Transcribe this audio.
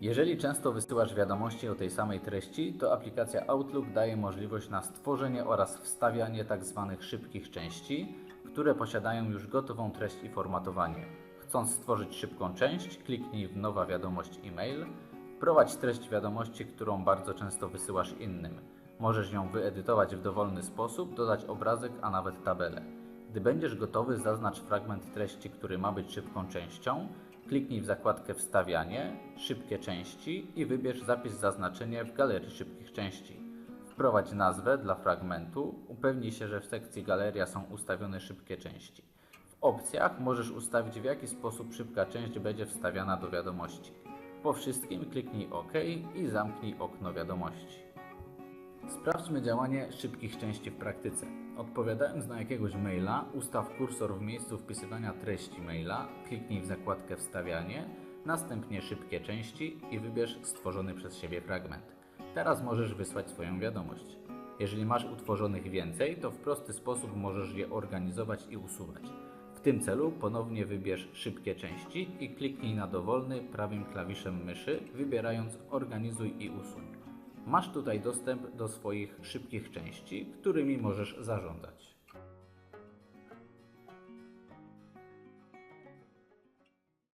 Jeżeli często wysyłasz wiadomości o tej samej treści, to aplikacja Outlook daje możliwość na stworzenie oraz wstawianie tzw. szybkich części, które posiadają już gotową treść i formatowanie. Chcąc stworzyć szybką część, kliknij w Nowa wiadomość e-mail, wprowadź treść wiadomości, którą bardzo często wysyłasz innym. Możesz ją wyedytować w dowolny sposób, dodać obrazek, a nawet tabelę. Gdy będziesz gotowy, zaznacz fragment treści, który ma być szybką częścią, kliknij w zakładkę Wstawianie, Szybkie części i wybierz zapis zaznaczenie w galerii szybkich części. Wprowadź nazwę dla fragmentu, upewnij się, że w sekcji Galeria są ustawione szybkie części. W opcjach możesz ustawić w jaki sposób szybka część będzie wstawiana do wiadomości. Po wszystkim kliknij OK i zamknij okno wiadomości. Sprawdźmy działanie szybkich części w praktyce. Odpowiadając na jakiegoś maila, ustaw kursor w miejscu wpisywania treści maila, kliknij w zakładkę Wstawianie, następnie Szybkie części i wybierz stworzony przez siebie fragment. Teraz możesz wysłać swoją wiadomość. Jeżeli masz utworzonych więcej, to w prosty sposób możesz je organizować i usuwać. W tym celu ponownie wybierz Szybkie części i kliknij na dowolny prawym klawiszem myszy, wybierając Organizuj i usuń. Masz tutaj dostęp do swoich szybkich części, którymi możesz zarządzać.